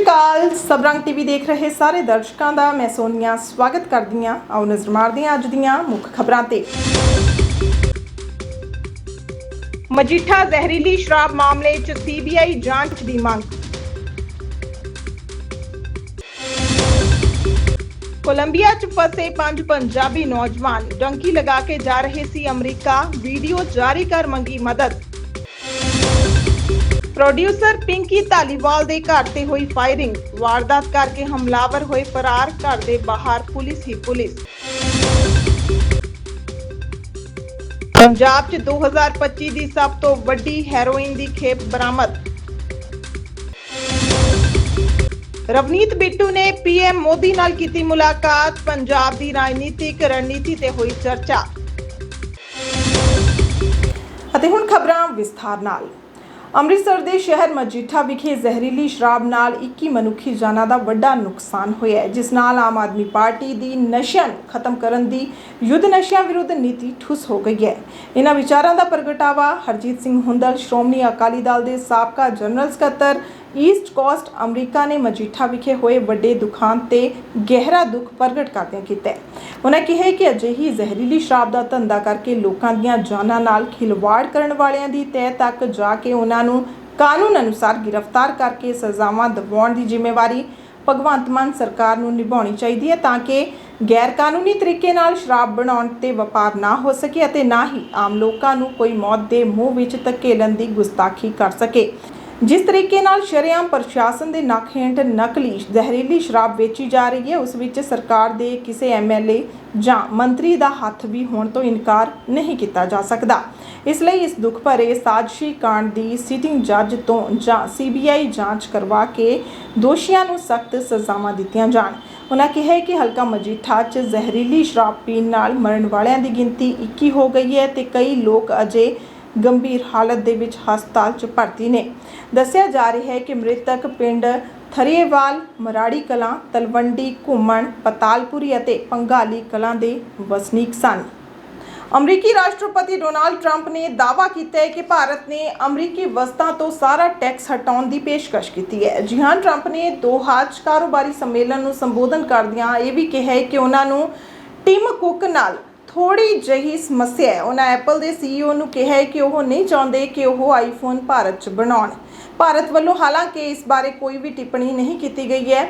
ਸ਼੍ਰੀ ਅਕਾਲ ਸਬਰੰਗ TV ਦੇਖ ਰਹੇ ਸਾਰੇ ਦਰਸ਼ਕਾਂ ਦਾ ਮੈਂ ਸੋਨੀਆ, ਸਵਾਗਤ ਕਰਦੀ ਹਾਂ ਆਓ ਨਜ਼ਰ ਮਾਰਦੇ ਹਾਂ ਅੱਜ ਦੀਆਂ ਮੁੱਖ ਖਬਰਾਂ ਤੇ। ਮਜੀਠਾ ਜ਼ਹਿਰੀਲੀ ਸ਼ਰਾਬ ਮਾਮਲੇ 'ਚ ਸੀਬੀਆਈ ਜਾਂਚ ਦੀ ਮੰਗ। ਕੋਲੰਬੀਆ 'ਚ ਫਸੇ ਪੰਜ ਪੰਜਾਬੀ ਨੌਜਵਾਨ, ਡੰਕੀ ਲਗਾ ਕੇ ਜਾ ਰਹੇ ਸੀ ਅਮਰੀਕਾ, ਵੀਡੀਓ ਜਾਰੀ ਕਰ ਮੰਗੀ ਮਦਦ। ਪ੍ਰੋਡਿਊਸਰ ਪਿੰਕੀ ਧਾਲੀਵਾਲ ਦੇ ਘਰ ਤੇ ਹੋਈ ਫਾਇਰਿੰਗ ਵਾਰਦਾਤ ਕਰਕੇ ਹਮਲਾਵਰ ਹੋਏ ਫਰਾਰ, ਘਰ ਦੇ ਬਾਹਰ ਪੁਲਿਸ ਹੀ ਪੁਲਿਸ। ਪੰਜਾਬ 'ਚ 2025 ਦੀ ਸਭ ਤੋਂ ਵੱਡੀ ਹੈਰੋਇਨ ਦੀ ਖੇਪ ਬਰਾਮਦ। ਰਵਨੀਤ ਬਿੱਟੂ ਨੇ ਪੀਐਮ ਮੋਦੀ ਨਾਲ ਕੀਤੀ ਮੁਲਾਕਾਤ। ਪੰਜਾਬ ਦੀ ਰਾਜਨੀਤਿਕ ਰਣਨੀਤੀ ਤੇ ਹੋਈ ਚਰਚਾ। ਅਤੇ ਹੁਣ ਖਬਰਾਂ ਵਿਸਥਾਰ ਨਾਲ। ਅੰਮ੍ਰਿਤਸਰ ਦੇ ਸ਼ਹਿਰ ਮਜੀਠਾ ਵਿਖੇ ਜ਼ਹਿਰੀਲੀ ਸ਼ਰਾਬ ਨਾਲ 21 ਮਨੁੱਖੀ ਜਾਨਾਂ ਦਾ ਵੱਡਾ ਨੁਕਸਾਨ ਹੋਇਆ ਹੈ, ਜਿਸ ਨਾਲ ਆਮ ਆਦਮੀ ਪਾਰਟੀ ਦੀ ਨਸ਼ਿਆਂ ਨੂੰ ਖਤਮ ਕਰਨ ਦੀ ਯੁੱਧ ਨਸ਼ਿਆਂ ਵਿਰੁੱਧ ਨੀਤੀ ਠੁੱਸ ਹੋ ਗਈ ਹੈ। ਇਹਨਾਂ ਵਿਚਾਰਾਂ ਦਾ ਪ੍ਰਗਟਾਵਾ ਹਰਜੀਤ ਸਿੰਘ ਹੁੰਦਲ, ਸ਼੍ਰੋਮਣੀ ਅਕਾਲੀ ਦਲ ਦੇ ਸਾਬਕਾ ਜਨਰਲ ਸਕੱਤਰ ਈਸਟ ਕੋਸਟ ਅਮਰੀਕਾ ਨੇ ਮਜੀਠਾ ਵਿਖੇ ਹੋਏ ਵੱਡੇ ਦੁਖਾਂਤ ਤੇ ਗਹਿਰਾ ਦੁੱਖ ਪ੍ਰਗਟ ਕਰਦਿਆਂ ਕੀਤਾ ਉਹਨਾਂ ਕਿਹਾ ਕਿ ਅਜਿਹੀ ਜ਼ਹਿਰੀਲੀ ਸ਼ਰਾਬ ਦਾ ਧੰਦਾ ਕਰਕੇ ਲੋਕਾਂ ਦੀਆਂ ਜਾਨਾਂ ਨਾਲ ਖਿਲਵਾੜ ਕਰਨ ਵਾਲਿਆਂ ਦੀ ਤਹਿ ਤੱਕ ਜਾ ਕੇ ਉਹਨਾਂ ਨੂੰ ਕਾਨੂੰਨ ਅਨੁਸਾਰ ਗ੍ਰਿਫਤਾਰ ਕਰਕੇ ਸਜ਼ਾਵਾਂ ਦਿਵਾਉਣ ਦੀ ਜ਼ਿੰਮੇਵਾਰੀ ਭਗਵੰਤ ਮਾਨ ਸਰਕਾਰ ਨੂੰ ਨਿਭਾਉਣੀ ਚਾਹੀਦੀ ਹੈ ਤਾਂ ਕਿ ਗੈਰ ਕਾਨੂੰਨੀ ਤਰੀਕੇ ਨਾਲ ਸ਼ਰਾਬ ਬਣਾਉਣ ਤੇ ਵਪਾਰ ਨਾ ਹੋ ਸਕੇ ਅਤੇ ਨਾ ਹੀ ਆਮ ਲੋਕਾਂ ਨੂੰ ਕੋਈ ਮੌਤ ਦੇ ਮੂੰਹ ਵਿੱਚ ਧਕੇਲਣ ਦੀ ਗੁਸਤਾਖੀ ਕਰ ਸਕੇ। ਜਿਸ ਤਰੀਕੇ ਨਾਲ ਸ਼ਰੇਆਮ ਪ੍ਰਸ਼ਾਸਨ ਦੇ ਨੱਕ ਹੇਠ ਨਕਲੀ ਜ਼ਹਿਰੀਲੀ ਸ਼ਰਾਬ ਵੇਚੀ ਜਾ ਰਹੀ ਹੈ, ਉਸ ਵਿੱਚ ਸਰਕਾਰ ਦੇ ਕਿਸੇ ਐਮਐਲਏ ਜਾਂ ਮੰਤਰੀ ਦਾ ਹੱਥ ਵੀ ਹੋਣ ਤੋਂ ਇਨਕਾਰ ਨਹੀਂ ਕੀਤਾ ਜਾ ਸਕਦਾ। ਇਸ ਲਈ ਇਸ ਦੁੱਖ ਭਰੇ ਸਾਜਸ਼ੀ ਕਾਂਡ ਦੀ ਸਿਟਿੰਗ ਜੱਜ ਤੋਂ ਜਾਂ ਸੀਬੀਆਈ ਜਾਂਚ ਕਰਵਾ ਕੇ ਦੋਸ਼ੀਆਂ ਨੂੰ ਸਖਤ ਸਜ਼ਾਵਾਂ ਦਿੱਤੀਆਂ ਜਾਣ। ਉਹਨਾਂ ਕਿਹਾ ਕਿ ਹਲਕਾ ਮਜੀਠਾ 'ਚ ਜ਼ਹਿਰੀਲੀ ਸ਼ਰਾਬ ਪੀਣ ਨਾਲ ਮਰਨ ਵਾਲਿਆਂ ਦੀ ਗਿਣਤੀ 21 ਹੋ ਗਈ ਹੈ ਤੇ ਕਈ ਲੋਕ ਅਜੇ ਗੰਭੀਰ ਹਾਲਤ ਦੇ ਵਿੱਚ ਹਸਪਤਾਲ 'ਚ ਭਰਤੀ ਨੇ। ਦੱਸਿਆ ਜਾ ਰਿਹਾ ਹੈ ਕਿ ਮ੍ਰਿਤਕ ਪਿੰਡ ਥਰੀਏਵਾਲ ਮਰਾੜੀ ਕਲਾਂ, ਤਲਵੰਡੀ, ਘੁੰਮਣ, ਪਤਾਲਪੁਰੀ ਅਤੇ ਪੰਗਾਲੀ ਕਲਾਂ ਦੇ ਵਸਨੀਕ ਸਨ। ਅਮਰੀਕੀ ਰਾਸ਼ਟਰਪਤੀ ਡੋਨਾਲਡ ਟਰੰਪ ਨੇ ਦਾਅਵਾ ਕੀਤਾ ਹੈ ਕਿ ਭਾਰਤ ਨੇ ਅਮਰੀਕੀ ਵਸਤਾਂ ਤੋਂ ਸਾਰਾ ਟੈਕਸ ਹਟਾਉਣ ਦੀ ਪੇਸ਼ਕਸ਼ ਕੀਤੀ ਹੈ। ਜੀ ਹਾਂ, ਟਰੰਪ ਨੇ ਦੋਹਾ 'ਚ ਕਾਰੋਬਾਰੀ ਸੰਮੇਲਨ ਨੂੰ ਸੰਬੋਧਨ ਕਰਦਿਆਂ ਇਹ ਵੀ ਕਿਹਾ ਹੈ ਕਿ ਉਹਨਾਂ ਨੂੰ ਟਿਮ ਕੁੱਕ ਨਾਲ ਥੋੜੀ ਜਿਹੀ ਸਮੱਸਿਆ ਹੈ। ਉਹਨਾਂ ਐਪਲ ਦੇ ਸੀਈਓ ਨੂੰ ਕਿਹਾ ਹੈ ਕਿ ਉਹ ਨਹੀਂ ਚਾਹੁੰਦੇ ਕਿ ਉਹ ਆਈਫੋਨ ਭਾਰਤ 'ਚ ਬਣਾਉਣ। ਭਾਰਤ ਵੱਲੋਂ ਹਾਲਾਂਕਿ ਇਸ ਬਾਰੇ ਕੋਈ ਵੀ ਟਿੱਪਣੀ ਨਹੀਂ ਕੀਤੀ ਗਈ ਹੈ।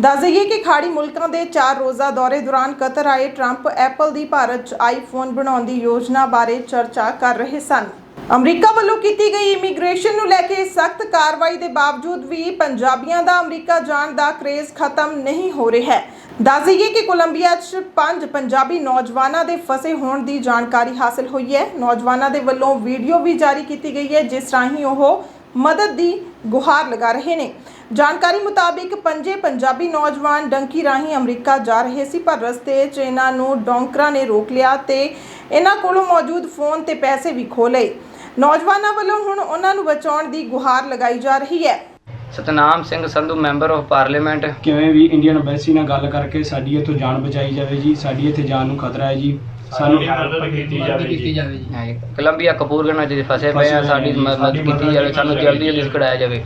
ਦੱਸ ਦਈਏ ਕਿ ਖਾੜੀ ਮੁਲਕਾਂ ਦੇ ਚਾਰ ਰੋਜ਼ਾ ਦੌਰੇ ਦੌਰਾਨ ਕਤਰ ਆਏ ਟਰੰਪ ਐਪਲ ਦੀ ਭਾਰਤ 'ਚ ਆਈਫੋਨ ਬਣਾਉਣ ਦੀ ਯੋਜਨਾ ਬਾਰੇ ਚਰਚਾ ਕਰ ਰਹੇ ਸਨ। ਅਮਰੀਕਾ ਵੱਲੋਂ ਕੀਤੀ ਗਈ ਇਮੀਗ੍ਰੇਸ਼ਨ ਨੂੰ ਲੈ ਕੇ ਸਖਤ ਕਾਰਵਾਈ ਦੇ ਬਾਵਜੂਦ ਵੀ ਪੰਜਾਬੀਆਂ ਦਾ ਅਮਰੀਕਾ ਜਾਣ ਦਾ ਕ੍ਰੇਜ਼ ਖਤਮ ਨਹੀਂ ਹੋ ਰਿਹਾ ਹੈ। ਦੱਸ ਦਈਏ ਕਿ ਕੋਲੰਬੀਆ 'ਚ ਪੰਜ ਪੰਜਾਬੀ ਨੌਜਵਾਨਾਂ ਦੇ ਫਸੇ ਹੋਣ ਦੀ ਜਾਣਕਾਰੀ ਹਾਸਲ ਹੋਈ ਹੈ। ਨੌਜਵਾਨਾਂ ਦੇ ਵੱਲੋਂ ਵੀਡੀਓ ਵੀ ਜਾਰੀ ਕੀਤੀ ਗਈ ਹੈ, ਜਿਸ ਰਾਹੀਂ ਉਹ ਮਦਦ ਦੀ ਗੁਹਾਰ ਲਗਾ ਰਹੇ ਨੇ। ਜਾਣਕਾਰੀ ਮੁਤਾਬਿਕ ਪੰਜੇ ਪੰਜਾਬੀ ਨੌਜਵਾਨ ਡੰਕੀ ਰਾਹੀਂ ਅਮਰੀਕਾ ਜਾ ਰਹੇ ਸੀ, ਪਰ ਰਸਤੇ 'ਚ ਇਹਨਾਂ ਨੂੰ ਡੌਂਕਰਾਂ ਨੇ ਰੋਕ ਲਿਆ ਤੇ ਇਹਨਾਂ ਕੋਲੋਂ ਮੌਜੂਦ ਫੋਨ ਤੇ ਪੈਸੇ ਵੀ ਖੋਹ ਲਏ। ਨੌਜਵਾਨਾਂ ਵੱਲੋਂ ਹੁਣ ਉਹਨਾਂ ਨੂੰ ਬਚਾਉਣ ਦੀ ਗੁਹਾਰ ਲਗਾਈ ਜਾ ਰਹੀ ਹੈ। Satnam Singh Sandhu member of parliament. ਕਿਵੇਂ ਵੀ ਇੰਡੀਅਨ ਐਮਬੈਸੀ ਨਾਲ ਗੱਲ ਕਰਕੇ ਸਾਡੀ ਇੱਥੋਂ ਜਾਨ ਬਚਾਈ ਜਾਵੇ ਜੀ ਸਾਡੀ ਇੱਥੇ ਜਾਨ ਨੂੰ ਖਤਰਾ ਹੈ ਜੀ। ਸਾਨੂੰ ਮਦਦ ਕੀਤੀ ਜਾਵੇ ਜੀ। ਹਾਂ ਜੀ, ਕੋਲੰਬੀਆ ਕਪੂਰਗਨਾ ਚ ਫਸੇ ਪਏ ਆ ਸਾਡੀ ਮਦਦ ਕੀਤੀ ਜਾਵੇ ਸਾਨੂੰ ਜਲਦੀ ਜਲਦੀ ਛੁਡਾਇਆ ਜਾਵੇ।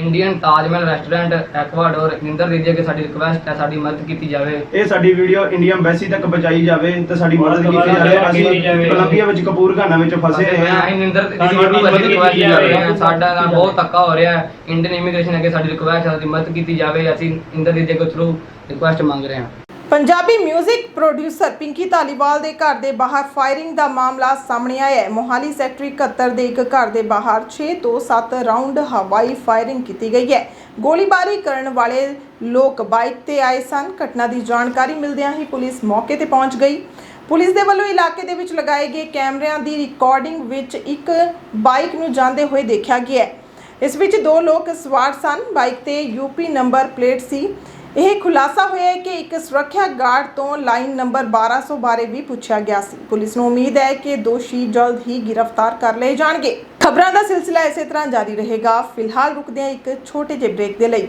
ਇੰਡੀਅਨ ਤਾਜਮਹਿਲ ਰੈਸਟੋਰੈਂਟ ਐਕਵਾਡੋਰ ਨਿੰਦਰ ਦੀ ਕਿ ਸਾਡੀ ਰਿਕੁਐਸਟ ਹੈ ਸਾਡੀ ਮਦਦ ਕੀਤੀ ਜਾਵੇ। ਇਹ ਸਾਡੀ ਵੀਡੀਓ ਇੰਡੀਅਨ ਐਮਬੈਸੀ ਤੱਕ ਪਹੁੰਚਾਈ ਜਾਵੇ ਤੇ ਸਾਡੀ ਮਦਦ ਕੀਤੀ ਜਾਵੇ। ਅਸੀਂ ਕੋਲੰਬੀਆ ਵਿੱਚ ਕਪੂਰਗਾਨਾ ਵਿੱਚ ਫਸੇ ਰਹੇ ਹਾਂ। ਅਸੀਂ ਨਿੰਦਰ ਦੀ ਰਿਕੁਐਸਟ ਕੀਤੀ ਕਰ ਰਹੇ ਹਾਂ। ਜਾਵੇ। ਸਾਡਾ ਨਾਲ ਬਹੁਤ ਧੱਕਾ ਹੋ ਰਿਹਾ ਹੈ। ਇੰਡੀਅਨ ਇਮੀਗ੍ਰੇਸ਼ਨ ਅੱਗੇ ਸਾਡੀ ਰਿਕੁਐਸਟ ਹੈ ਸਾਡੀ ਮਦਦ ਕੀਤੀ ਜਾਵੇ। ਅਸੀਂ ਇੰਦਰ ਦੀ ਦੇ ਥਰੂ ਰਿਕੁਐਸਟ ਮੰਗ ਰਹੇ ਹਾਂ। ਪੰਜਾਬੀ 뮤직 ਪ੍ਰੋਡਿਊਸਰ ਪਿੰਕੀ ਧਾਲੀਵਾਲ ਦੇ ਘਰ ਦੇ ਬਾਹਰ ਫਾਇਰਿੰਗ ਦਾ ਮਾਮਲਾ ਸਾਹਮਣੇ ਆਇਆ ਹੈ। ਮੋਹਾਲੀ ਸੈਕਟਰੀ 71 ਦੇ ਇੱਕ ਘਰ ਦੇ ਬਾਹਰ 6 ਤੋਂ 7 ਰਾਉਂਡ ਹਵਾਈ ਫਾਇਰਿੰਗ ਕੀਤੀ ਗਈ ਹੈ। ਗੋਲੀਬਾਰੀ ਕਰਨ ਵਾਲੇ ਲੋਕ ਬਾਈਕ ਤੇ ਆਏ ਸਨ। ਘਟਨਾ ਦੀ ਜਾਣਕਾਰੀ ਮਿਲਦਿਆਂ ਹੀ ਪੁਲਿਸ ਮੌਕੇ ਤੇ ਪਹੁੰਚ ਗਈ। ਪੁਲਿਸ ਦੇ ਵੱਲੋਂ ਇਲਾਕੇ ਦੇ ਵਿੱਚ ਲਗਾਏ ਗਏ ਕੈਮਰਿਆਂ ਦੀ ਰਿਕਾਰਡਿੰਗ ਵਿੱਚ ਇੱਕ ਬਾਈਕ ਨੂੰ ਜਾਂਦੇ ਹੋਏ ਦੇਖਿਆ ਗਿਆ ਇਸ ਵਿੱਚ ਦੋ ਲੋਕ ਸਵਾਰ ਸਨ। ਬਾਈਕ ਤੇ ਯੂਪੀ ਨੰਬਰ ਪਲੇਟ ਸੀ। ਇਹ ਖੁਲਾਸਾ ਹੋਇਆ ਹੈ ਕਿ ਇੱਕ ਸੁਰੱਖਿਆ ਗਾਰਡ ਤੋਂ ਲਾਈਨ ਨੰਬਰ 1200 ਬਾਰੇ ਵੀ ਪੁੱਛਿਆ ਗਿਆ ਸੀ। ਪੁਲਿਸ ਨੂੰ ਉਮੀਦ ਹੈ ਕਿ ਦੋਸ਼ੀ ਜਲਦ ਹੀ ਗ੍ਰਿਫਤਾਰ ਕਰ ਲਏ ਜਾਣਗੇ। ਖਬਰਾਂ ਦਾ ਸਿਲਸਿਲਾ ਇਸੇ ਤਰ੍ਹਾਂ ਜਾਰੀ ਰਹੇਗਾ। ਫਿਲਹਾਲ ਰੁਕਦੇ ਹਾਂ ਇੱਕ ਛੋਟੇ ਜਿਹੇ ਬ੍ਰੇਕ ਦੇ ਲਈ।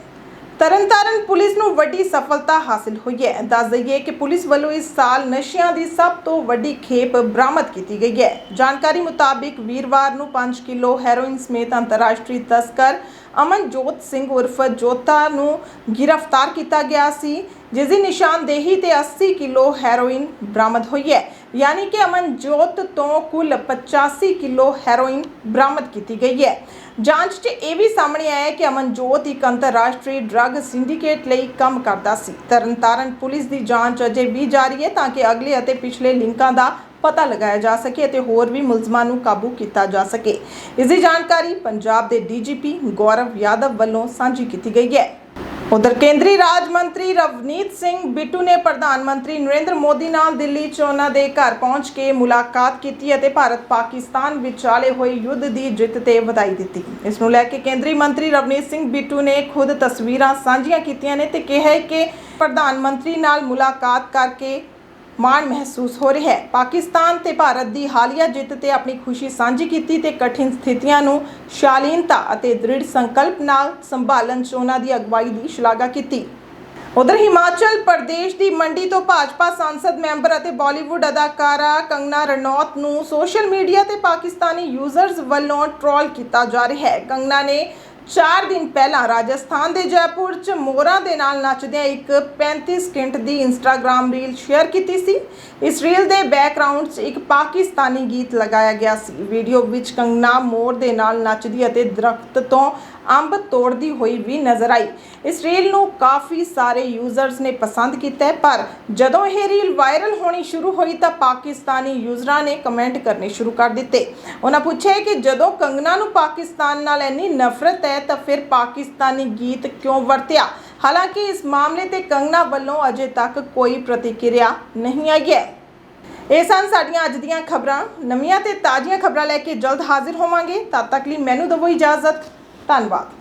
ਤਰਨਤਾਰਨ ਪੁਲਿਸ ਨੂੰ ਵੱਡੀ ਸਫਲਤਾ ਹਾਸਲ ਹੋਈ ਹੈ। ਦੱਸ ਦਈਏ ਕਿ ਪੁਲਿਸ ਵੱਲੋਂ ਇਸ ਸਾਲ ਨਸ਼ਿਆਂ ਦੀ ਸਭ ਤੋਂ ਵੱਡੀ ਖੇਪ ਬਰਾਮਦ ਕੀਤੀ ਗਈ ਹੈ। ਜਾਣਕਾਰੀ ਮੁਤਾਬਿਕ ਵੀਰਵਾਰ ਨੂੰ 5 ਕਿਲੋ ਹੈਰੋਇਨ ਸਮੇਤ ਅੰਤਰਰਾਸ਼ਟਰੀ ਤਸਕਰ ਅਮਨਜੋਤ ਸਿੰਘ ਉਰਫ ਜੋਤਾ ਨੂੰ ਗ੍ਰਿਫਤਾਰ ਕੀਤਾ ਗਿਆ ਸੀ, ਜਿਸ ਦੀ ਨਿਸ਼ਾਨਦੇਹੀ ਤੇ 80 ਕਿਲੋ ਹੈਰੋਇਨ ਬਰਾਮਦ ਹੋਈ ਹੈ। ਯਾਨੀ ਕਿ ਅਮਨਜੋਤ ਤੋਂ ਕੁੱਲ 85 ਕਿਲੋ ਹੈਰੋਇਨ ਬਰਾਮਦ ਕੀਤੀ ਗਈ ਹੈ। ਜਾਂਚ 'ਚ ਇਹ ਵੀ ਸਾਹਮਣੇ ਆਇਆ ਕਿ ਅਮਨਜੋਤ ਇੱਕ ਅੰਤਰਰਾਸ਼ਟਰੀ ਡਰੱਗ ਸਿੰਡੀਕੇਟ ਲਈ ਕੰਮ ਕਰਦਾ ਸੀ। ਤਰਨਤਾਰਨ ਪੁਲਿਸ ਦੀ ਜਾਂਚ ਅਜੇ ਵੀ ਜਾਰੀ ਹੈ ਤਾਂ ਕਿ ਅਗਲੇ ਅਤੇ ਪਿਛਲੇ ਲਿੰਕਾਂ ਦਾ ਪਤਾ ਲਗਾਇਆ ਜਾ ਸਕੇ ਅਤੇ ਹੋਰ ਵੀ ਮੁਲਜ਼ਮਾਂ ਨੂੰ ਕਾਬੂ ਕੀਤਾ ਜਾ ਸਕੇ। ਇਸ ਦੀ ਜਾਣਕਾਰੀ ਪੰਜਾਬ ਦੇ ਡੀਜੀਪੀ ਗੌਰਵ ਯਾਦਵ ਵੱਲੋਂ ਸਾਂਝੀ ਕੀਤੀ ਗਈ ਹੈ। ਉਧਰ ਕੇਂਦਰੀ ਰਾਜ ਮੰਤਰੀ ਰਵਨੀਤ ਸਿੰਘ ਬਿੱਟੂ ਨੇ ਪ੍ਰਧਾਨ ਮੰਤਰੀ ਨਰਿੰਦਰ ਮੋਦੀ ਨਾਲ ਦਿੱਲੀ 'ਚ ਉਹਨਾਂ ਦੇ ਘਰ ਪਹੁੰਚ ਕੇ ਮੁਲਾਕਾਤ ਕੀਤੀ ਅਤੇ ਭਾਰਤ ਪਾਕਿਸਤਾਨ ਵਿਚਾਲੇ ਹੋਏ ਯੁੱਧ ਦੀ ਜਿੱਤ ਤੇ ਵਧਾਈ ਦਿੱਤੀ। ਇਸ ਨੂੰ ਲੈ ਕੇ ਕੇਂਦਰੀ ਮੰਤਰੀ ਰਵਨੀਤ ਸਿੰਘ ਬਿੱਟੂ ਨੇ ਖੁਦ ਤਸਵੀਰਾਂ ਸਾਂਝੀਆਂ ਕੀਤੀਆਂ ਨੇ ਤੇ ਕਿਹਾ ਕਿ ਪ੍ਰਧਾਨ ਮੰਤਰੀ ਨਾਲ ਮੁਲਾਕਾਤ ਕਰਕੇ ਮਾਣ ਮਹਿਸੂਸ ਹੋ ਰਿਹਾ ਹੈ। ਪਾਕਿਸਤਾਨ ਤੇ ਭਾਰਤ ਦੀ ਹਾਲੀਆ ਜਿੱਤ ਤੇ ਆਪਣੀ ਖੁਸ਼ੀ ਸਾਂਝੀ ਕੀਤੀ ਤੇ ਕਠਿਨ ਸਥਿਤੀਆਂ ਨੂੰ ਸ਼ਾਲੀਨਤਾ ਅਤੇ ਦ੍ਰਿੜ ਸੰਕਲਪ ਨਾਲ ਸੰਭਾਲਣ 'ਚ ਉਹਨਾਂ ਦੀ ਅਗਵਾਈ ਦੀ ਸ਼ਲਾਘਾ ਕੀਤੀ। ਉਧਰ ਹਿਮਾਚਲ ਪ੍ਰਦੇਸ਼ ਦੀ ਮੰਡੀ ਤੋਂ ਭਾਜਪਾ ਸੰਸਦ ਮੈਂਬਰ ਅਤੇ ਬਾਲੀਵੁੱਡ ਅਦਾਕਾਰਾ ਕੰਗਨਾ ਰਣੌਤ ਨੂੰ ਸੋਸ਼ਲ ਮੀਡੀਆ ਤੇ ਪਾਕਿਸਤਾਨੀ ਯੂਜ਼ਰਸ ਵੱਲੋਂ ਟ੍ਰੋਲ ਕੀਤਾ ਜਾ ਰਿਹਾ ਹੈ। ਕੰਗਨਾ ਨੇ 4 ਦਿਨ ਪਹਿਲਾਂ ਰਾਜਸਥਾਨ ਦੇ ਜੈਪੁਰ 'ਚ ਮੋਰਾਂ ਦੇ ਨਾਲ ਨੱਚਦਿਆਂ ਇੱਕ 35 ਸਕਿੰਟ ਦੀ ਇੰਸਟਾਗ੍ਰam ਰੀਲ ਸ਼ੇਅਰ ਕੀਤੀ ਸੀ। ਇਸ ਰੀਲ ਦੇ ਬੈਕਗ੍ਰਾਉਂਡ 'ਚ ਇੱਕ ਪਾਕਿਸਤਾਨੀ ਗੀਤ ਲਗਾਇਆ ਗਿਆ ਸੀ। ਵੀਡੀਓ ਵਿੱਚ ਕੰਗਨਾ ਮੋਰ ਦੇ ਨਾਲ ਨੱਚਦੀ ਅਤੇ ਦਰਖਤ ਤੋਂ ਅੰਬ ਤੋੜਦੀ ਹੋਈ ਵੀ ਨਜ਼ਰ ਆਈ। ਇਸ ਰੀਲ ਨੂੰ ਕਾਫੀ ਸਾਰੇ ਯੂਜ਼ਰਸ ਨੇ ਪਸੰਦ ਕੀਤਾ ਪਰ ਜਦੋਂ ਇਹ ਰੀਲ ਵਾਇਰਲ ਹੋਣੀ ਸ਼ੁਰੂ ਹੋਈ ਤਾਂ ਪਾਕਿਸਤਾਨੀ ਯੂਜ਼ਰਾਂ ਨੇ ਕਮੈਂਟ ਕਰਨੇ ਸ਼ੁਰੂ ਕਰ ਦਿੱਤੇ। ਉਹਨਾਂ ਪੁੱਛਿਆ ਕਿ ਜਦੋਂ ਕੰਗਨਾ ਨੂੰ ਪਾਕਿਸਤਾਨ ਨਾਲ ਇੰਨੀ ਨਫ਼ਰਤ ਹੈ ਤਾਂ ਫਿਰ ਪਾਕਿਸਤਾਨੀ ਗੀਤ ਕਿਉਂ ਵਰਤਿਆ? ਹਾਲਾਂਕਿ ਇਸ ਮਾਮਲੇ ਤੇ ਕੰਗਨਾ ਵੱਲੋਂ ਅਜੇ ਤੱਕ ਕੋਈ ਪ੍ਰਤੀਕਿਰਿਆ ਨਹੀਂ ਆਈ ਹੈ। ਇਹ ਸਨ ਸਾਡੀਆਂ ਅੱਜ ਦੀਆਂ ਖਬਰਾਂ। ਨਵੀਆਂ ਤੇ ਤਾਜ਼ੀਆਂ ਖਬਰਾਂ ਲੈ ਕੇ ਜਲਦ ਹਾਜ਼ਰ ਹੋਵਾਂਗੇ। ਤਦ ਤੱਕ ਲਈ ਮੈਨੂੰ ਦਵੋ ਇਜਾਜ਼ਤ। ਧੰਨਵਾਦ।